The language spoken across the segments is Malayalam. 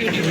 Merci.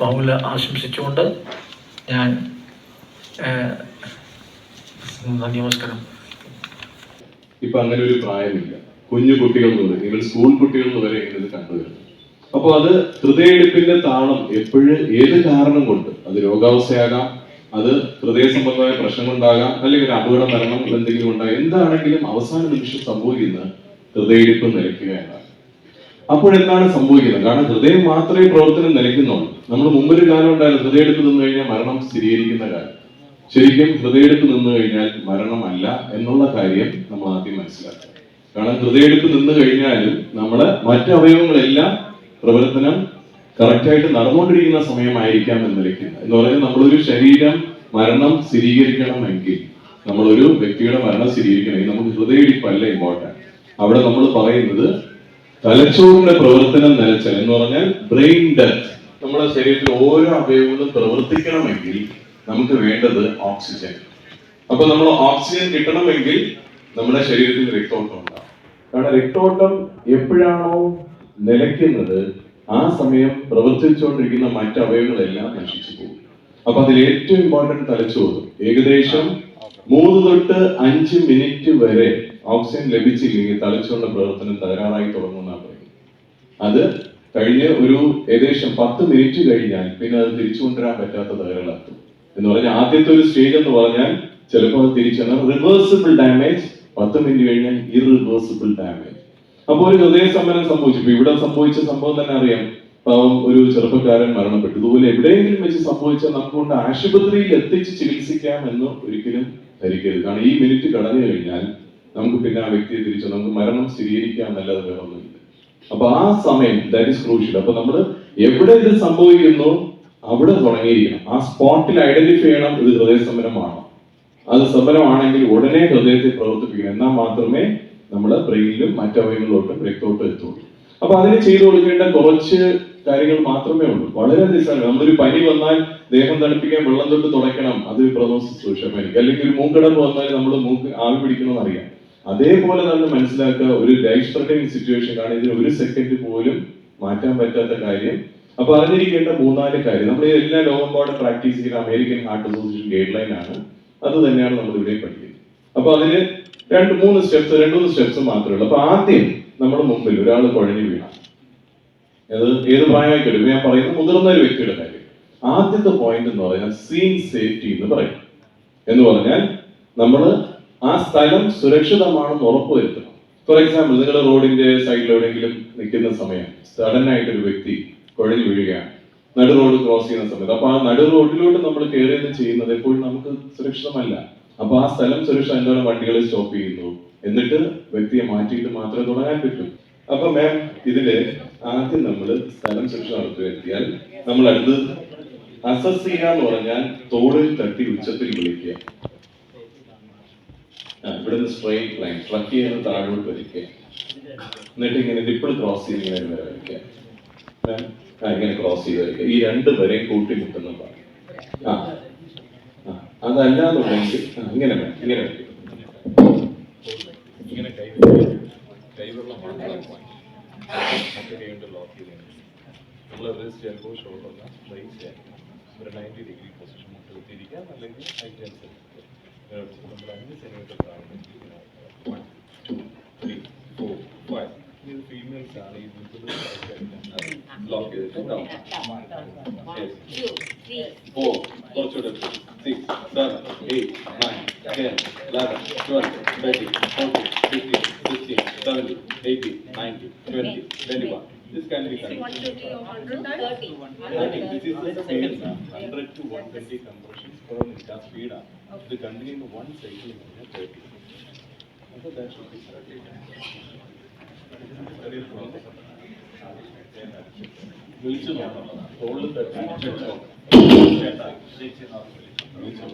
മൗല ആശംസിച്ചുകൊണ്ട് ഞാൻ നന്ദി നമസ്കാരം. ഇപ്പൊ അങ്ങനെ ഒരു പ്രായമില്ല. കുഞ്ഞു കുട്ടികൾ മുതൽ ഇവൻ സ്കൂൾ കുട്ടികൾ വരെ ഇത് കണ്ടുവരുന്നു അപ്പോൾ അത് ഹൃദയടിപ്പിന്റെ താളം എപ്പോഴും ഏത് കാരണം കൊണ്ട്? അത് രോഗാവസ്ഥയാകാം അത് ഹൃദയ സംബന്ധമായ പ്രശ്നം കൊണ്ടാകാം അല്ലെങ്കിൽ ഒരു അപകട മരണം എന്തെങ്കിലും ഉണ്ടാകാം എന്താണെങ്കിലും അവസാന നിമിഷം സംഭവിക്കുന്ന ഹൃദയടിപ്പ് നിലയ്ക്കുക എന്നാണ്. അപ്പോഴെന്താണ് സംഭവിക്കുന്നത്? കാരണം ഹൃദയം മാത്രമേ പ്രവർത്തനം നിലയ്ക്കുന്നുള്ളൂ. നമ്മൾ മുമ്പൊരു കാലം ഉണ്ടായിരുന്നു ഹൃദയെടുപ്പ് നിന്ന് കഴിഞ്ഞാൽ മരണം സ്ഥിരീകരിക്കുന്ന കാര്യം ശരിക്കും ഹൃദയെടുപ്പ് നിന്ന് കഴിഞ്ഞാൽ മരണമല്ല എന്നുള്ള കാര്യം നമ്മൾ ആദ്യം മനസ്സിലാക്കുക കാരണം ഹൃദയമെടുപ്പ് നിന്ന് കഴിഞ്ഞാലും നമ്മൾ മറ്റു അവയവങ്ങളെല്ലാം പ്രവർത്തനം കറക്റ്റായിട്ട് നടന്നുകൊണ്ടിരിക്കുന്ന സമയമായിരിക്കാം എന്ന് നിലയ്ക്കുന്നത് എന്ന് പറയുന്നത് നമ്മളൊരു ശരീരം മരണം സ്ഥിരീകരിക്കണമെങ്കിൽ നമ്മളൊരു വ്യക്തിയുടെ മരണം സ്ഥിരീകരിക്കണമെങ്കിൽ നമുക്ക് ഹൃദയടിപ്പല്ല ഇമ്പോർട്ടന്റ് അവിടെ നമ്മൾ പറയുന്നത് തലച്ചോറിന്റെ പ്രവർത്തനം നിലച്ചാൽ എന്ന് പറഞ്ഞാൽ ബ്രെയിൻ ഡെത്ത് നമ്മുടെ ശരീരത്തിൽ ഓരോ അവയവങ്ങളും പ്രവർത്തിക്കണമെങ്കിൽ നമുക്ക് വേണ്ടത് ഓക്സിജൻ അപ്പൊ നമ്മൾ ഓക്സിജൻ കിട്ടണമെങ്കിൽ നമ്മുടെ ശരീരത്തിൽ രക്തം ഉണ്ടാവും കാരണം രക്തോട്ടം എപ്പോഴാണോ നിലയ്ക്കുന്നത് ആ സമയം പ്രവർത്തിച്ചുകൊണ്ടിരിക്കുന്ന മറ്റ് അവയവങ്ങളെല്ലാം നശിച്ചു പോകും. അപ്പൊ അതിൽ ഏറ്റവും ഇമ്പോർട്ടന്റ് തലച്ചോറ് ഏകദേശം മൂന്ന് തൊട്ട് അഞ്ച് മിനിറ്റ് വരെ ഓക്സിജൻ ലഭിച്ചില്ലെങ്കിൽ തലച്ചോറിന്റെ പ്രവർത്തനം തകരാറായി തുടങ്ങുമെന്നാണ് പറയുന്നത്. അത് കഴിഞ്ഞ് ഒരു ഏകദേശം പത്ത് മിനിറ്റ് കഴിഞ്ഞാൽ പിന്നെ അത് തിരിച്ചു കൊണ്ടുവരാൻ പറ്റാത്ത തകരാറാക്കും. എന്ന് പറഞ്ഞാൽ ആദ്യത്തെ ഒരു സ്റ്റേജ് എന്ന് പറഞ്ഞാൽ ചിലപ്പോൾ അത് തിരിച്ചു റിവേഴ്സിബിൾ ഡാമേജ് പത്ത് മിനിറ്റ് കഴിഞ്ഞാൽ ഇറിവേഴ്സിബിൾ ഡാമേജ് അപ്പൊ ഒരു ഹൃദയ സമരം സംഭവിച്ചു ഇപ്പൊ ഇവിടെ സംഭവിച്ച സംഭവം തന്നെ അറിയാം. പാവം ഒരു ചെറുപ്പക്കാരൻ മരണപ്പെട്ടു. ഇതുപോലെ എവിടെയെങ്കിലും വെച്ച് സംഭവിച്ചാൽ നമുക്കൊണ്ട് ആശുപത്രിയിൽ എത്തിച്ച് ചികിത്സിക്കാം എന്ന് ഒരിക്കലും ധരിക്കരുത്. കാരണം ഈ മിനിറ്റ് കടന്നു കഴിഞ്ഞാൽ നമുക്ക് പിന്നെ ആ വ്യക്തിയെ തിരിച്ചു നമുക്ക് മരണം സ്ഥിരീകരിക്കാം എന്നല്ലാതെ വേറെ ഒന്നുമില്ല. അപ്പൊ ആ സമയം ദാറ്റ് ഇസ് ക്രൂഷ്യൽ അപ്പൊ നമ്മൾ എവിടെ ഇത് സംഭവിക്കുന്നു അവിടെ തുടങ്ങിയിരിക്കണം. ആ സ്പോട്ടിൽ ഐഡന്റിഫൈ ചെയ്യണം ഇത് ഹൃദയ സമരമാണോ അത് സഫലമാണെങ്കിൽ ഉടനെ ഹൃദയത്തെ പ്രവർത്തിപ്പിക്കണം. എന്നാൽ മാത്രമേ നമ്മൾ ബ്രെയിനിലും മറ്റവയവങ്ങളിലോട്ടും രക്തോട്ടും എത്തുള്ളൂ. അപ്പൊ അതിന് ചെയ്തു കൊടുക്കേണ്ട കുറച്ച് കാര്യങ്ങൾ മാത്രമേ ഉള്ളൂ. വളരെ നിസ്സാരം നമ്മളൊരു പനി വന്നാൽ ദേഹം തണുപ്പിക്കാൻ വെള്ളം തൊട്ട് തുടയ്ക്കണം. അത് പ്രഥമ ശുശ്രൂഷ പനിക്ക് അല്ലെങ്കിൽ ഒരു മൂക്കടപ്പ് വന്നാൽ നമ്മൾ മൂക്ക് ആവി പിടിക്കണമെന്ന് അറിയാം. അതേപോലെ തന്നെ മനസ്സിലാക്കുക ഒരു ലൈഫ് ത്രട്ടനിങ് സിറ്റുവേഷൻ ആണ് ഇതിന് ഒരു സെക്കൻഡ് പോലും മാറ്റാൻ പറ്റാത്ത കാര്യം. അപ്പൊ അറിഞ്ഞിരിക്കേണ്ട മൂന്നാൽ കാര്യം. നമ്മൾ എല്ലാ ലോകമ്പാടും പ്രാക്ടീസ് ചെയ്യുന്ന American heart association guideline ആണ്. അത് തന്നെയാണ് നമ്മൾ ഇവിടെ പഠിക്കുന്നത്. അപ്പൊ അതിന് രണ്ട് മൂന്ന് സ്റ്റെപ്സ് രണ്ടു മൂന്ന് സ്റ്റെപ്സ് മാത്രമേ ഉള്ളൂ. അപ്പൊ ആദ്യം നമ്മുടെ മുമ്പിൽ ഒരാൾ കുഴഞ്ഞു വീണ. അത് ഏത് പ്രായമായിക്കോട്ടെ? ഞാൻ പറയുന്നത് മുതിർന്ന ഒരു വ്യക്തിയുടെ കാര്യം. ആദ്യത്തെ പോയിന്റ് എന്ന് പറഞ്ഞാൽ സീൻ സേഫ്റ്റി എന്ന് പറയും. എന്ന് പറഞ്ഞാൽ നമ്മൾ ആ സ്ഥലം സുരക്ഷിതമാണെന്ന് ഉറപ്പുവരുത്തണം. ഫോർ എക്സാമ്പിൾ നിങ്ങൾ റോഡിന്റെ സൈഡിൽ എവിടെയെങ്കിലും നിൽക്കുന്ന സമയം സഡൻ ആയിട്ട് ഒരു വ്യക്തി കുഴഞ്ഞു വീഴുകയാണ്. നടു റോഡ് ക്രോസ് ചെയ്യുന്ന സമയത്ത്. അപ്പൊ ആ നടു റോഡിലോട്ട് നമ്മൾ കയറിയത് ചെയ്യുന്നത് എപ്പോഴും നമുക്ക് സുരക്ഷിതമല്ല. അപ്പൊ ആ സ്ഥലം സുരക്ഷ എന്തോരം വണ്ടികൾ സ്റ്റോപ്പ് ചെയ്യുന്നു. എന്നിട്ട് വ്യക്തിയെ മാറ്റിയിട്ട് മാത്രമേ തുടങ്ങാൻ പറ്റൂ. അപ്പൊ മാം ഇതിൽ ആദ്യം നമ്മൾ സ്ഥലം സുരക്ഷ നടത്തി വരുത്തിയാൽ നമ്മൾ അടുത്ത് അസസ് ചെയ്യുക എന്ന് പറഞ്ഞാൽ തോളിൽ തട്ടി ഉച്ചത്തിൽ വിളിക്കുക. ഇവിടുന്ന് സ്ട്രെയിറ്റ് ലൈൻ ട്രക്ക് ചെയ്യുന്ന താഴോട്ട് വലിക്കുക എന്നിട്ട് ഇങ്ങനെ ഡിപ്പിൾ ക്രോസ് ചെയ്യുന്ന വരയ്ക്കുക ഇങ്ങനെ ക്രോസ് ചെയ്ത് ഈ രണ്ട് വരെ കൂട്ടിമുട്ടുന്ന ആ അതല്ലാന്നുണ്ടെങ്കിൽ ഇങ്ങനെ ഇങ്ങനെ ഇങ്ങനെ ഡിഗ്രി പൊസിഷൻ അല്ലെങ്കിൽ ഇത് ഫീമെയിൽസ് ആണ്. ഈ block is down. Go to the six, seven, eight, nine, ten, eleven, twelve, thirteen, fourteen, fifteen, sixteen, seventeen, eighteen, nineteen, twenty, twenty-one. This can be done. thirty. Thirty, this is the same, hundred to one twenty compressions per meter speed. The continuing one cycle is thirty. So that should be thirty. വിളിച്ചു നോക്കണം തോളിൽ തട്ടി വിളിച്ചു നോക്കണം. വിളിച്ചു.